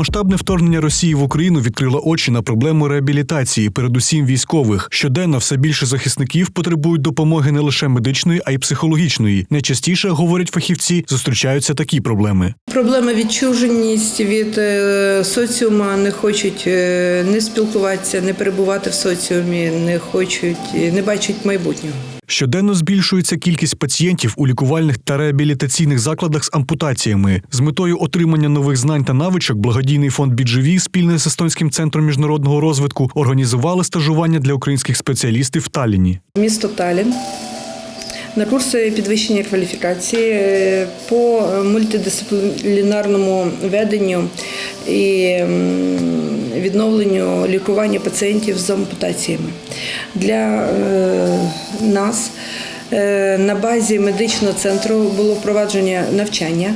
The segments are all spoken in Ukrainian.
Повномасштабне вторгнення Росії в Україну відкрило очі на проблему реабілітації, передусім військових. Щоденно все більше захисників потребують допомоги не лише медичної, а й психологічної. Найчастіше говорять фахівці, зустрічаються такі проблеми. Проблема відчуженість від е, соціума, не хочуть е, не спілкуватися, не перебувати в соціумі, не хочуть, е, не бачать майбутнього. Щоденно збільшується кількість пацієнтів у лікувальних та реабілітаційних закладах з ампутаціями. З метою отримання нових знань та навичок благодійний фонд «Бідживі» спільно з Естонським центром міжнародного розвитку організували стажування для українських спеціалістів в Талліні. Місто Талін. На курси підвищення кваліфікації е, по мультидисциплінарному веденню і відновленню лікування пацієнтів з ампутаціями. Для е, нас е, на базі медичного центру було впровадження навчання.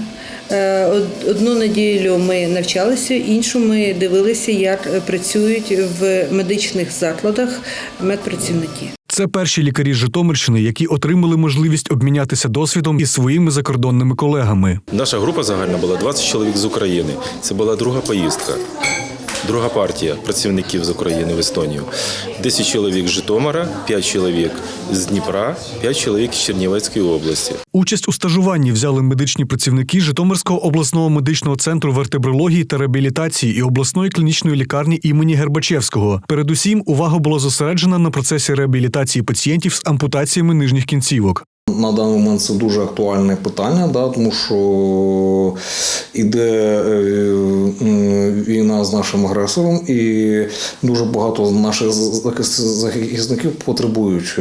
Е, Одну неділю ми навчалися, іншу ми дивилися, як працюють в медичних закладах медпрацівники. Це перші лікарі Житомирщини, які отримали можливість обмінятися досвідом із своїми закордонними колегами. Наша група загальна була 20 чоловік з України. Це була друга поїздка. Друга партія працівників з України в Естонію. 10 чоловік з Житомира, 5 чоловік з Дніпра, 5 чоловік з Чернівецької області. Участь у стажуванні взяли медичні працівники Житомирського обласного медичного центру вертебрології та реабілітації і обласної клінічної лікарні імені Гербачевського. Передусім, увага була зосереджена на процесі реабілітації пацієнтів з ампутаціями нижніх кінцівок. На даний момент це дуже актуальне питання, да, тому що іде е, війна з нашим агресором, і дуже багато наших захис- захисників потребують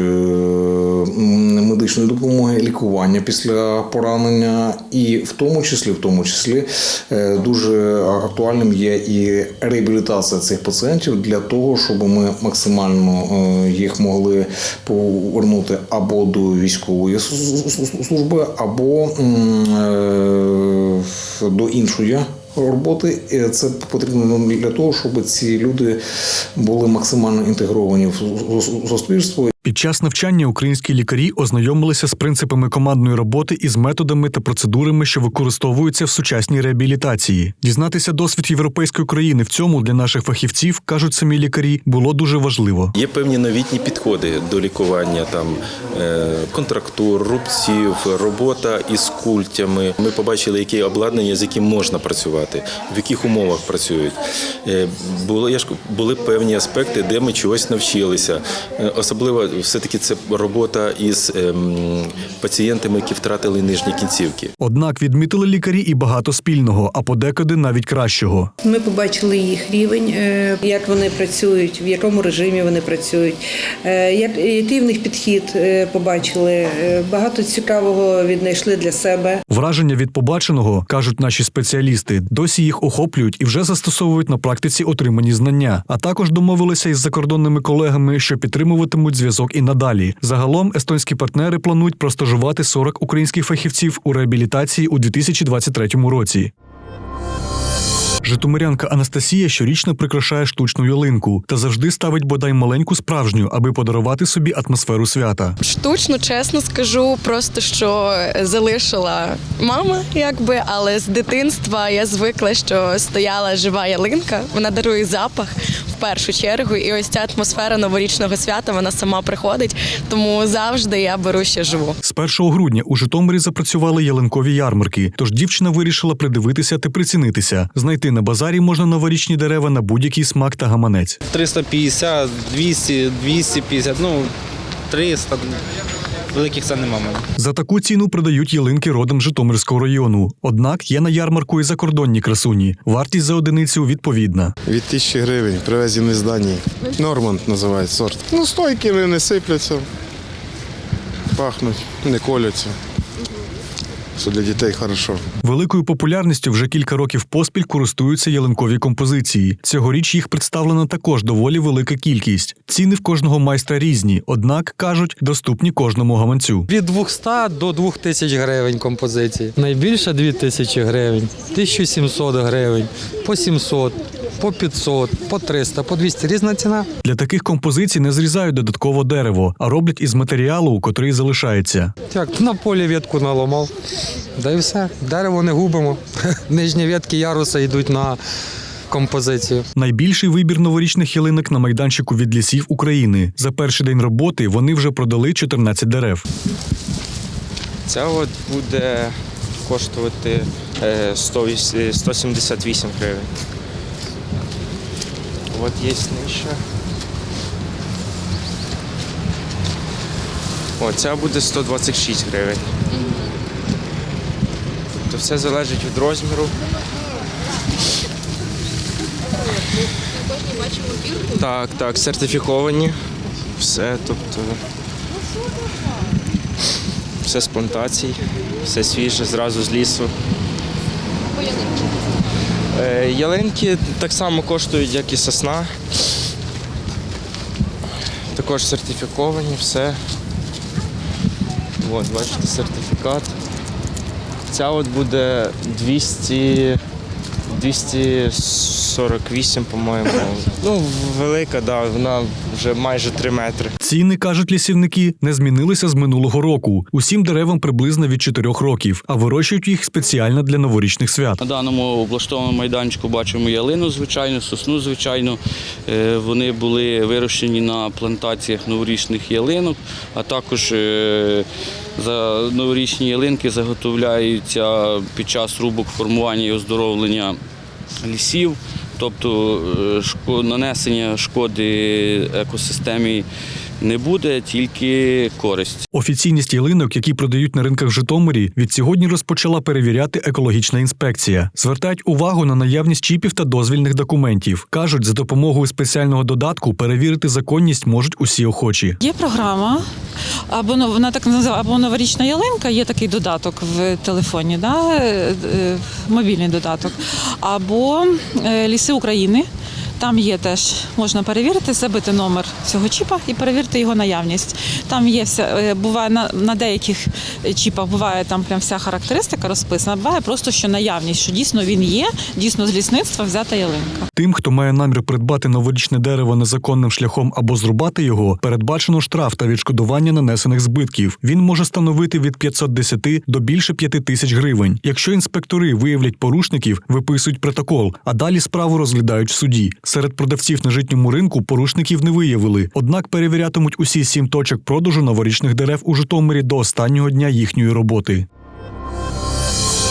е, медичної допомоги, лікування після поранення, і в тому числі, в тому числі, е, дуже актуальним є і реабілітація цих пацієнтів для того, щоб ми максимально е, їх могли повернути або до військової служби, або е, до іншої. Роботи це потрібно для того, щоб ці люди були максимально інтегровані в суспільство Під час навчання українські лікарі ознайомилися з принципами командної роботи і з методами та процедурами, що використовуються в сучасній реабілітації. Дізнатися досвід європейської країни в цьому для наших фахівців кажуть самі лікарі було дуже важливо. Є певні новітні підходи до лікування там е, контрактур, рубців, робота із культями. Ми побачили, які обладнання, з яким можна працювати, в яких умовах працюють. Е, ж були певні аспекти, де ми чогось навчилися. Е, Особливо все-таки це робота із ем, пацієнтами, які втратили нижні кінцівки. Однак відмітили лікарі і багато спільного, а подекуди навіть кращого. Ми побачили їх рівень, е, як вони працюють, в якому режимі вони працюють, е, як- який в них підхід е, побачили. Багато цікавого віднайшли для себе. Враження від побаченого кажуть наші спеціалісти. Досі їх охоплюють і вже застосовують на практиці отримані знання. А також домовилися із закордонними колегами, що підтримуватимуть зв'язок і надалі. Загалом естонські партнери планують простажувати 40 українських фахівців у реабілітації у 2023 році. Житомирянка Анастасія щорічно прикрашає штучну ялинку та завжди ставить бодай маленьку справжню, аби подарувати собі атмосферу свята. Штучно, чесно скажу, просто що залишила мама, якби, але з дитинства я звикла, що стояла жива ялинка. Вона дарує запах в першу чергу, і ось ця атмосфера новорічного свята вона сама приходить. Тому завжди я беру ще живу. З 1 грудня у Житомирі запрацювали ялинкові ярмарки, тож дівчина вирішила придивитися та прицінитися. Знайти на базарі можна новорічні дерева на будь-який смак та гаманець. 350, 200, 250, ну 300. Великих це нема. в мене. За таку ціну продають ялинки родом Житомирського району. Однак є на ярмарку і закордонні красуні. Вартість за одиницю відповідна. Від тисячі гривень привезені з Данії. Норманд називається сорт. Ну, стойкі вони не сипляться, пахнуть, не коляться. Це для дітей хорошо. Великою популярністю вже кілька років поспіль користуються ялинкові композиції. Цьогоріч їх представлено також доволі велика кількість. Ціни в кожного майстра різні, однак кажуть, доступні кожному гаманцю. Від 200 до 2000 гривень композиції. Найбільше 2000 гривень, 1700 гривень, по 700, по 500, по 300, по 200. Різна ціна. Для таких композицій не зрізають додатково дерево, а роблять із матеріалу, котрий залишається. Як на полі ветку наламав. Да і все. Дерево не губимо. Нижні ветки яруса йдуть на композицію. Найбільший вибір новорічних ялинок на майданчику від лісів України. За перший день роботи вони вже продали 14 дерев. Ця от буде коштувати е, 100 178 гривень. От є нижча. О, ця буде 126 гривень. Тобто все залежить від розміру. Так, так, сертифіковані. Все, тобто. Все з плантацій, все свіже, зразу з лісу. Е, Ялинки так само коштують, як і сосна. Також сертифіковані, все. От, бачите, сертифікат. Ця от буде 200, 248, по-моєму. Ну, велика, да, вона вже майже 3 метри. Ціни, кажуть лісівники, не змінилися з минулого року. Усім деревам приблизно від 4 років, а вирощують їх спеціально для новорічних свят. На даному облаштованому майданчику бачимо ялину, звичайно, сосну, звичайно. Е, Вони були вирощені на плантаціях новорічних ялинок, а також е, за новорічні ялинки заготовляються під час рубок формування і оздоровлення лісів. Тобто е, нанесення шкоди екосистемі не буде, тільки користь. Офіційність ялинок, які продають на ринках в Житомирі, від сьогодні розпочала перевіряти екологічна інспекція. Звертають увагу на наявність чіпів та дозвільних документів. кажуть, за допомогою спеціального додатку перевірити законність можуть усі охочі. Є програма, або вона так називає, або новорічна ялинка, є такий додаток в телефоні, да? е, е, мобільний додаток, або е, ліси України. Там є теж, можна перевірити, забити номер цього чіпа і перевірити його наявність. Там є вся, е, буває на, на деяких чіпах буває там прям вся характеристика розписана, буває просто що наявність, що дійсно він є, дійсно з лісництва взята ялинка. Тим, хто має намір придбати новорічне дерево незаконним шляхом або зрубати його, передбачено штраф та відшкодування нанесених збитків. Він може становити від 510 до більше 5 тисяч гривень. Якщо інспектори виявлять порушників, виписують протокол, а далі справу розглядають в суді. Серед продавців на житньому ринку порушників не виявили. Однак перевірятимуть усі сім точок продажу новорічних дерев у Житомирі до останнього дня їхньої роботи.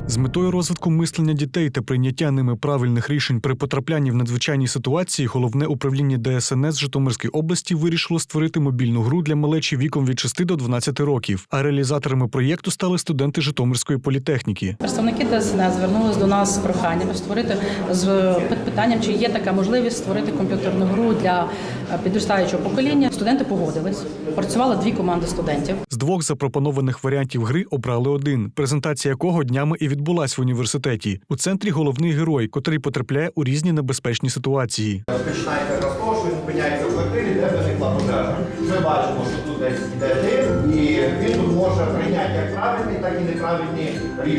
З метою розвитку мислення дітей та прийняття ними правильних рішень при потраплянні в надзвичайні ситуації головне управління ДСНС Житомирської області вирішило створити мобільну гру для малечі віком від 6 до 12 років. А реалізаторами проєкту стали студенти Житомирської політехніки. Представники ДСНС звернулись до нас з проханням створити з питанням, чи є така можливість створити комп'ютерну гру для е, підростаючого покоління. Студенти погодились. Працювали дві команди студентів. З двох запропонованих варіантів гри обрали один, презентація якого днями і відбулась в університеті. У центрі головний герой, котрий потрапляє у різні небезпечні ситуації. Починається з того,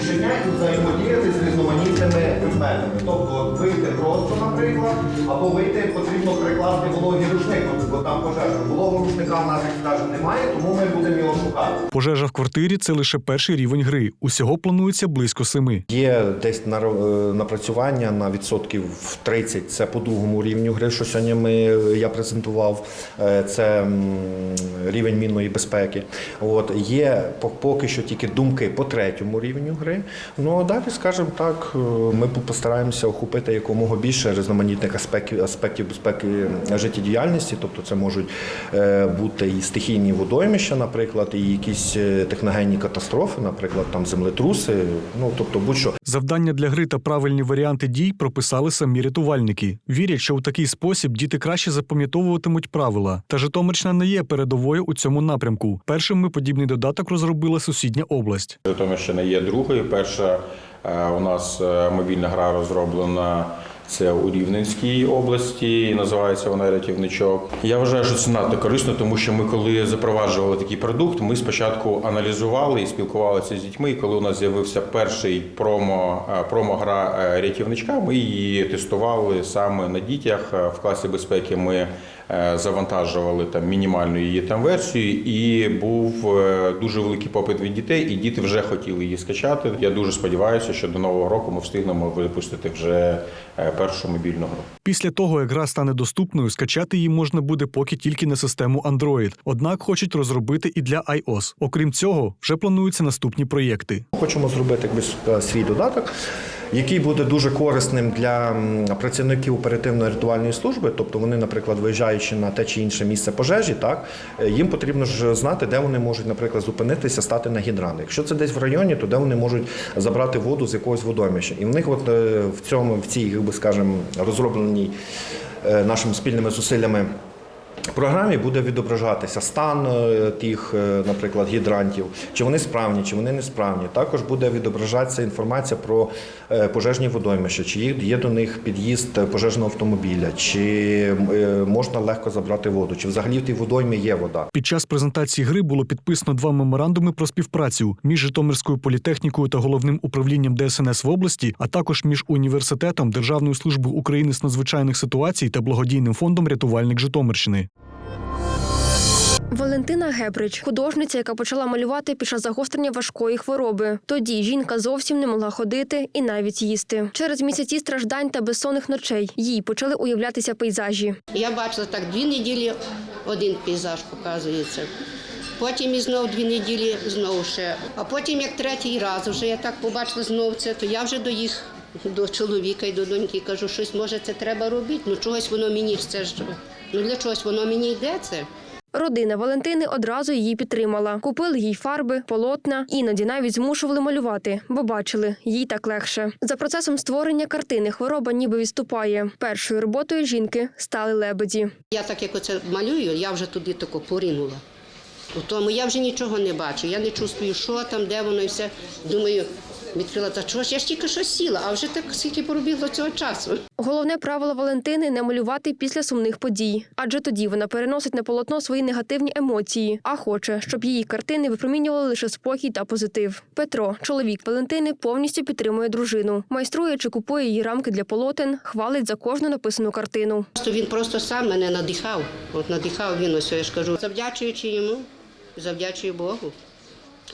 рішення і взаємодіяти з різноманітними предметами. Тобто вийти просто, наприклад, або вийти потрібно прикласти вологий рушник, бо там пожежа. Вологого рушника в нас, як скажемо, немає, тому ми будемо його шукати. Пожежа в квартирі це лише перший рівень гри. Усього планується близько семи. Є десь на- е, напрацювання на відсотків в 30, це по другому рівню гри, що сьогодні ми, я презентував, Е, це рівень мінної безпеки. От, є поки що тільки думки по третьому рівню гри. Ну а далі, скажімо так, е, ми постараємося охопити якомога більше різноманітних аспектів, аспектів безпеки життєдіяльності, тобто це можуть е, бути і стихійні водоймища, наприклад, і якісь е, техногенні катастрофи, наприклад, там землетруси, ну тобто будь-що. Завдання для гри та правильні варіанти дій прописали самі рятувальники. Вірять, що у такий спосіб діти краще запам'ятовуватимуть правила. Та Житомирщина не є передовою у цьому напрямку. Першими подібний додаток розробила сусідня область. Житомирщина є другою. Перша е, у нас е, мобільна гра розроблена. Це у Рівненській області, називається вона рятівничок. Я вважаю, що це надто корисно, тому що ми, коли запроваджували такий продукт, ми спочатку аналізували і спілкувалися з дітьми. І коли у нас з'явився перший промо, е, промо-гра рятівничка, ми її тестували саме на дітях. В класі безпеки ми завантажували там мінімальну її там версію, і був е, дуже великий попит від дітей, і діти вже хотіли її скачати. Я дуже сподіваюся, що до нового року ми встигнемо випустити вже е, першу мобільну гру. Після того, як гра стане доступною, скачати її можна буде поки тільки на систему Android. Однак хочуть розробити і для iOS. Окрім цього, вже плануються наступні проєкти. Хочемо зробити якби свій додаток, який буде дуже корисним для працівників оперативно-рятувальної служби. Тобто вони, наприклад, виїжджаючи на те чи інше місце пожежі, так е, їм потрібно ж знати, де вони можуть, наприклад, зупинитися, стати на гідрант. Якщо це десь в районі, то де вони можуть забрати воду з якогось водоміща. І в них, от е, в цьому, в цій, якби скажемо, розробленій е, нашими спільними зусиллями. В програмі буде відображатися стан е, тих, е, наприклад, гідрантів, чи вони справні, чи вони несправні. Також буде відображатися інформація про е, пожежні водоймища, чи є- до них під'їзд пожежного автомобіля, чи можна легко забрати воду, чи взагалі в тій водоймі є вода. Під час презентації гри було підписано два меморандуми про співпрацю між Житомирською політехнікою та головним управлінням ДСНС в області, а також між університетом Державною службою України з надзвичайних ситуацій та благодійним фондом Рятувальник Житомирщини. Валентина Гебрич, художниця, яка почала малювати під час загострення важкої хвороби. Тоді жінка зовсім не могла ходити і навіть їсти. Через місяці страждань та безсонних ночей їй почали уявлятися пейзажі. Я бачила так дві неділі один пейзаж показується. Потім і знов дві неділі знову ще. А потім, як третій раз, вже я так побачила знов це, то я вже до їх, до чоловіка і до доньки кажу, щось може це треба робити. Ну чогось воно мені це ж. Ну для чогось воно мені йде це. Родина Валентини одразу її підтримала. Купили їй фарби, полотна, іноді навіть змушували малювати, бо бачили, їй так легше. За процесом створення картини хвороба ніби відступає. Першою роботою жінки стали лебеді. Я так як оце малюю, я вже туди тако порінула. У тому я вже нічого не бачу. Я не чувствую, що там, де воно і все. Думаю, відкрила, та чого ж я ж тільки що сіла, а вже так скільки пробігло цього часу. Головне правило Валентини не малювати після сумних подій, адже тоді вона переносить на полотно свої негативні емоції, а хоче, щоб її картини випромінювали лише спокій та позитив. Петро, чоловік Валентини, повністю підтримує дружину, майструє чи купує її рамки для полотен, хвалить за кожну написану картину. Просто він просто сам мене надихав. От надихав він ось, я ж кажу, завдячуючи йому, завдячую Богу.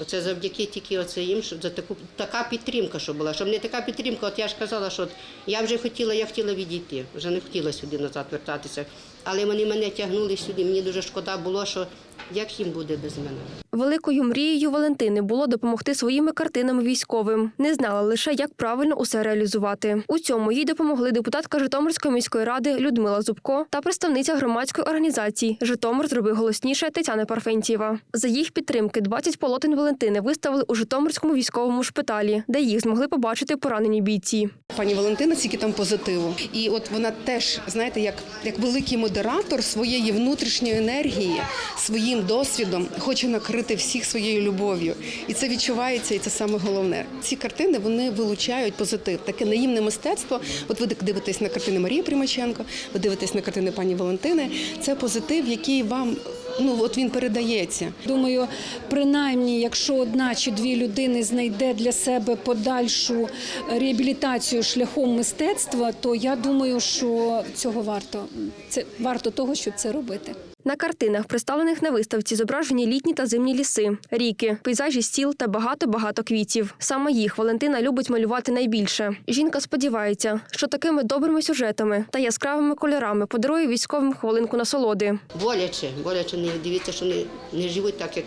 Оце завдяки тільки оце їм, що за таку така підтримка, що була. Щоб не така підтримка, от я ж казала, що от я вже хотіла, я хотіла відійти, вже не хотіла сюди назад вертатися. Але вони мене тягнули сюди. Мені дуже шкода було, що як їм буде без мене. Великою мрією Валентини було допомогти своїми картинами військовим. Не знала лише, як правильно усе реалізувати. У цьому їй допомогли депутатка Житомирської міської ради Людмила Зубко та представниця громадської організації Житомир зроби голосніше Тетяна Парфентьєва. За їх підтримки 20 полотен Валентини виставили у Житомирському військовому шпиталі, де їх змогли побачити поранені бійці. Пані Валентина, скільки там позитиву. І от вона теж, знаєте, як, як великий модератор своєї внутрішньої енергії, своїм досвідом хоче накрити всіх своєю любов'ю. І це відчувається, і це саме головне. Ці картини вони вилучають позитив. Таке наївне мистецтво. От ви дивитесь на картини Марії Примаченко, ви дивитесь на картини пані Валентини. Це позитив, який вам ну от він передається. Думаю, принаймні, якщо одна чи дві людини знайде для себе подальшу реабілітацію шляхом мистецтва, то я думаю, що цього варто. Це варто того, щоб це робити. На картинах, представлених на виставці, зображені літні та зимні ліси, ріки, пейзажі сіл та багато-багато квітів. Саме їх Валентина любить малювати найбільше. Жінка сподівається, що такими добрими сюжетами та яскравими кольорами подарує військовим хвилинку насолоди. Боляче, боляче не дивіться, що не, не живуть так, як,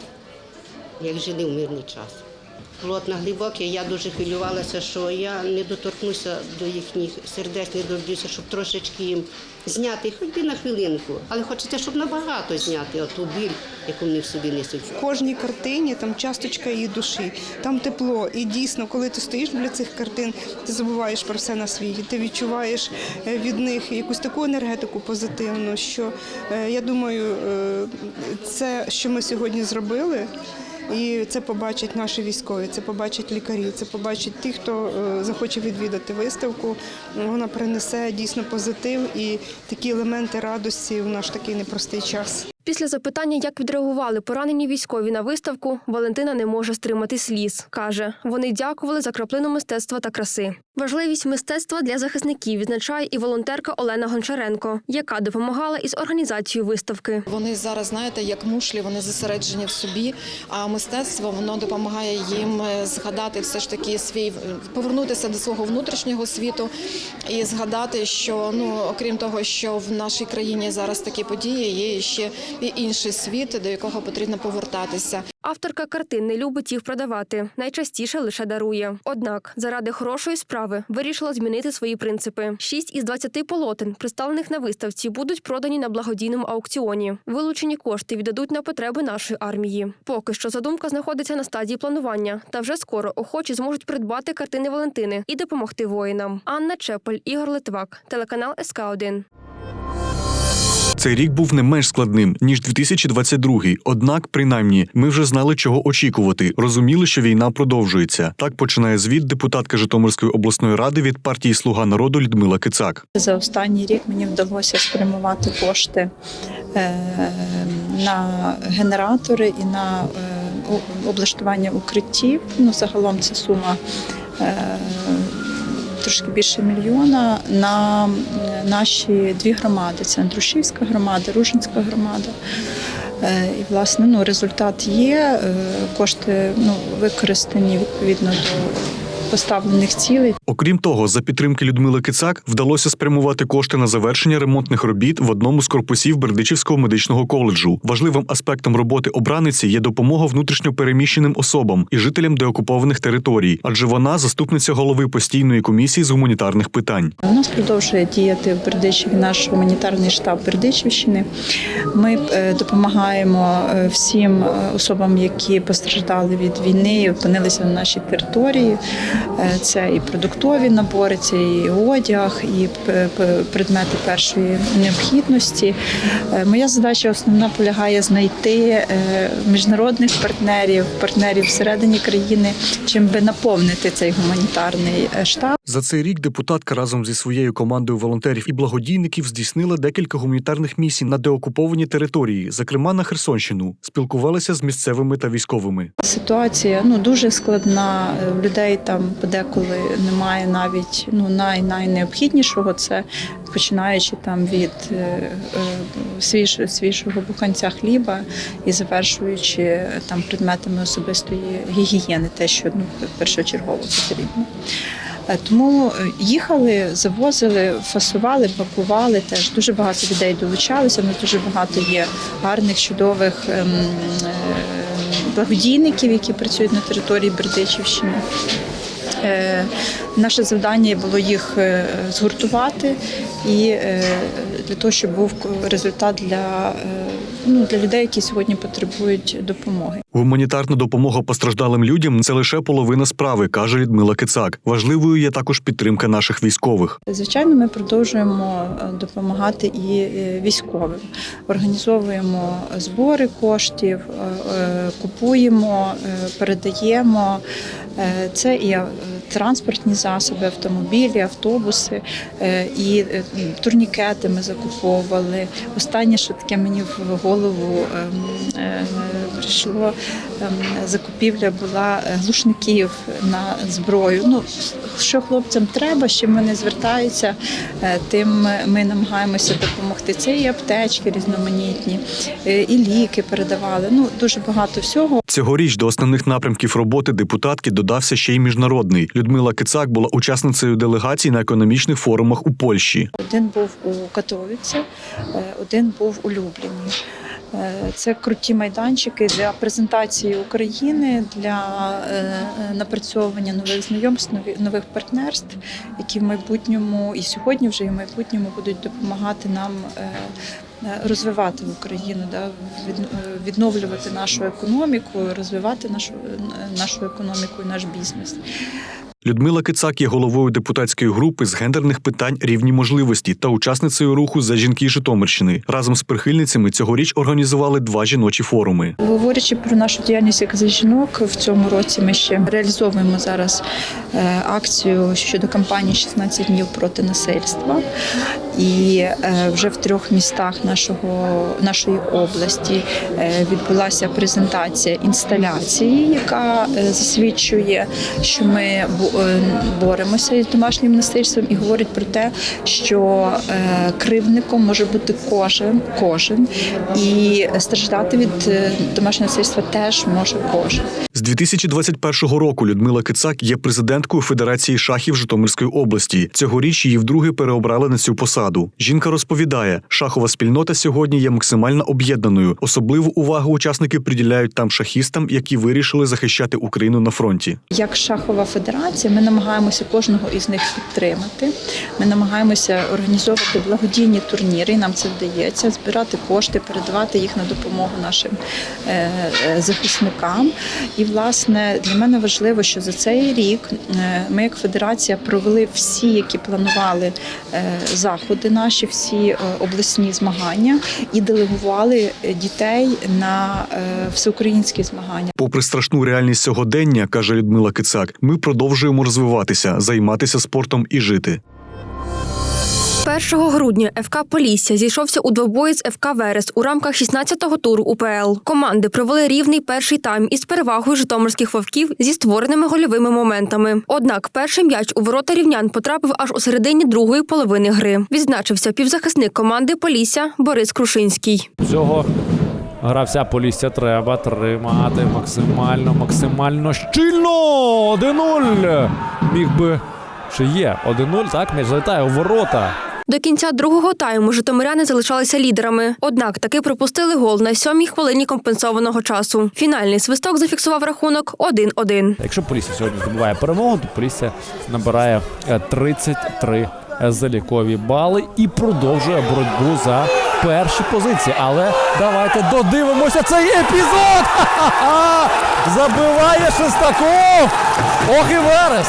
як жили в мирний час. Плотно глибоке, я дуже хвилювалася, що я не доторкнуся до їхніх сердець, не дождуся, щоб трошечки їм зняти, хоч би на хвилинку. Але хочеться, щоб набагато зняти оту біль, яку вони в собі несуть. В кожній картині там часточка її душі, там тепло. І дійсно, коли ти стоїш біля цих картин, ти забуваєш про все на світі. Ти відчуваєш е, від них якусь таку енергетику позитивну, що е, я думаю, е, це, що ми сьогодні зробили. І це побачать наші військові, це побачать лікарі, це побачать ті, хто е, захоче відвідати виставку. Вона принесе дійсно позитив і такі елементи радості в наш такий непростий час. Після запитання, як відреагували поранені військові на виставку, Валентина не може стримати сліз. Каже, вони дякували за краплину мистецтва та краси. Важливість мистецтва для захисників відзначає і волонтерка Олена Гончаренко, яка допомагала із організацією виставки. Вони зараз, знаєте, як мушлі, вони зосереджені в собі. А мистецтво воно допомагає їм е, згадати все ж таки свій е, повернутися до свого внутрішнього світу і згадати, що ну окрім того, що в нашій країні зараз такі події, є ще і інший світ, до якого потрібно повертатися. Авторка картин не любить їх продавати, найчастіше лише дарує. Однак, заради хорошої справи вирішила змінити свої принципи. Шість із 20 полотен, представлених на виставці, будуть продані на благодійному аукціоні. Вилучені кошти віддадуть на потреби нашої армії. Поки що задумка знаходиться на стадії планування, та вже скоро охочі зможуть придбати картини Валентини і допомогти воїнам. Анна Чепель, Ігор Литвак, телеканал СК 1 Цей рік був не менш складним ніж 2022. Однак, принаймні, ми вже знали, чого очікувати. Розуміли, що війна продовжується. Так починає звіт депутатка Житомирської обласної ради від партії Слуга народу Людмила Кицак. За останній рік мені вдалося спрямувати кошти е, на генератори і на е, облаштування укриттів. Ну, загалом це сума е, трошки більше мільйона на наші дві громади: це Андрушівська громада, Ружинська громада. Е, І власне ну, результат є. е, Кошти ну, використані відповідно до поставлених цілей. Окрім того, за підтримки Людмили Кицак вдалося спрямувати кошти на завершення ремонтних робіт в одному з корпусів Бердичівського медичного коледжу. Важливим аспектом роботи обраниці є допомога внутрішньо переміщеним особам і жителям деокупованих територій, адже вона заступниця голови постійної комісії з гуманітарних питань. У нас продовжує діяти в Бердичеві наш гуманітарний штаб Бердичівщини. Ми е, допомагаємо е, всім е, особам, які постраждали від війни і опинилися на нашій території. Е, Це і продуктові набори, це і одяг, і предмети першої необхідності. Е, Моя задача основна полягає знайти е, міжнародних партнерів, партнерів всередині країни, чим би наповнити цей гуманітарний штаб. За цей рік депутатка разом зі своєю командою волонтерів і благодійників здійснила декілька гуманітарних місій на деокуповані території, зокрема на Херсонщину, спілкувалися з місцевими та військовими. Ситуація ну дуже складна. Людей там подеколи немає навіть ну най найнеобхіднішого. Це починаючи там від е, е, свіж, свіжого буханця хліба і завершуючи там предметами особистої гігієни, те, що ну першочергово потрібно. Е, Тому їхали, завозили, фасували, пакували. Теж дуже багато людей долучалися. У дуже багато є гарних, чудових ем, благодійників, які працюють на території Бердичівщини. Е, Наше завдання було їх е, згуртувати і е, для того, щоб був результат для, ну, для людей, які сьогодні потребують допомоги. Гуманітарна допомога постраждалим людям це лише половина справи, каже Людмила Кицак. Важливою є також підтримка наших військових. Звичайно, ми продовжуємо е, допомагати і е, військовим. Організовуємо збори коштів, е, купуємо, передаємо. Це і транспортні засоби, автомобілі, автобуси, е, і е, турнікети ми закуповували. Останнє, що таке мені в голову ем, е, прийшло, ем, закупівля була глушників на зброю. Ну, що хлопцям треба, з чим вони звертаються, е, тим ми намагаємося допомогти. Це і аптечки різноманітні, е, і ліки передавали. Ну дуже багато всього. Цьогоріч до основних напрямків роботи депутатки додався ще й міжнародний. Людмила Кицак була учасницею делегації на економічних форумах у Польщі. Один був у Катовіці, е, один був у Любліні. Е, Це круті майданчики для презентації України, для е, напрацьовування нових знайомств, нових партнерств, які в майбутньому і сьогодні вже і в майбутньому будуть допомагати нам е, е, розвивати Україну, е, відновлювати нашу економіку, розвивати нашу, нашу економіку і наш бізнес. Людмила Кицак є головою депутатської групи з гендерних питань рівні можливості та учасницею руху за жінки Житомирщини. Разом з прихильницями цьогоріч організували два жіночі форуми. Говорячи про нашу діяльність як за жінок, в цьому році ми ще реалізовуємо зараз е, акцію щодо кампанії «16 днів проти насильства. І е, вже в трьох містах нашого нашої області е, відбулася презентація інсталяції, яка засвідчує, що ми е, боремося із домашнім насильством і говорить про те, що е, кривдником може бути кожен, кожен, і страждати від е, домашнього насильства теж може кожен. З 2021 року Людмила Кицак є президенткою Федерації шахів Житомирської області. Цьогоріч її вдруге переобрали на цю посаду. Жінка розповідає, шахова спільнота сьогодні є максимально об'єднаною. Особливу увагу учасники приділяють там шахістам, які вирішили захищати Україну на фронті. Як шахова федерація, ми намагаємося кожного із них підтримати. Ми намагаємося організовувати благодійні турніри, і нам це вдається збирати кошти, передавати їх на допомогу нашим е, е, захисникам. І власне для мене важливо, що за цей рік е, ми, як федерація, провели всі, які планували заходи наші, всі обласні змагання і делегували дітей на всеукраїнські змагання. Попри страшну реальність сьогодення, каже Людмила Кицак, ми продовжуємо розвиватися, займатися спортом і жити. 1 грудня ФК Полісся зійшовся у двобої з ФК Верес у рамках 16-го туру УПЛ. Команди провели рівний перший тайм із перевагою житомирських вовків зі створеними гольовими моментами. Однак перший м'яч у ворота рівнян потрапив аж у середині другої половини гри. Відзначився півзахисник команди Полісся Борис Крушинський. Цього гравця Полісся треба тримати максимально, максимально щільно. 1-0. Міг би. Чи є 1-0, так? М'яч залітає у ворота. До кінця другого тайму житомиряни залишалися лідерами. Однак таки пропустили гол на сьомій хвилині компенсованого часу. Фінальний свисток зафіксував рахунок 1-1. Якщо Полісся сьогодні здобуває перемогу, то Полісся набирає е, 33 залікові бали і продовжує боротьбу за перші позиції. Але давайте додивимося цей епізод! Ха-ха-ха! Забиває Шестаков! Ох і Верес!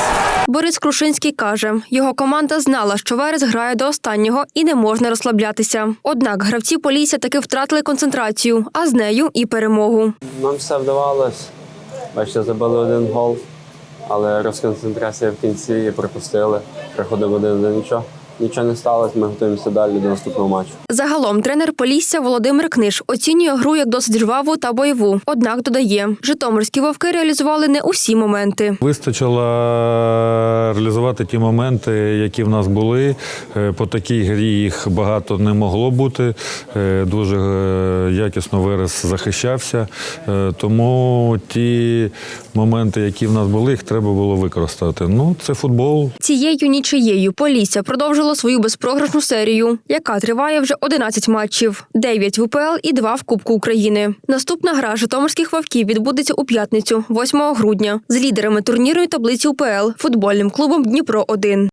Борис Крушинський каже, його команда знала, що Верес грає до останнього і не можна розслаблятися. Однак гравці Полісся таки втратили концентрацію, а з нею і перемогу. Нам все вдавалось. Бачите, забили один гол, але розконцентрація в кінці і пропустили. Приходив один до нічого. Нічого не сталося, ми готуємося далі до наступного матчу. Загалом тренер Полісся Володимир Книж оцінює гру як досить жваву та бойову. Однак додає, житомирські вовки реалізували не усі моменти. Вистачило реалізувати ті моменти, які в нас були. Е, По такій грі їх багато не могло бути. Е, Дуже е, якісно вираз захищався. Е, Тому ті моменти, які в нас були, їх треба було використати. Ну, це футбол. Цією нічиєю Полісся продовжило свою безпрограшну серію, яка триває вже 11 матчів: 9 в УПЛ і 2 в Кубку України. Наступна гра житомирських вовків відбудеться у п'ятницю, 8 грудня, з лідерами турнірної таблиці УПЛ футбольним клубом Дніпро 1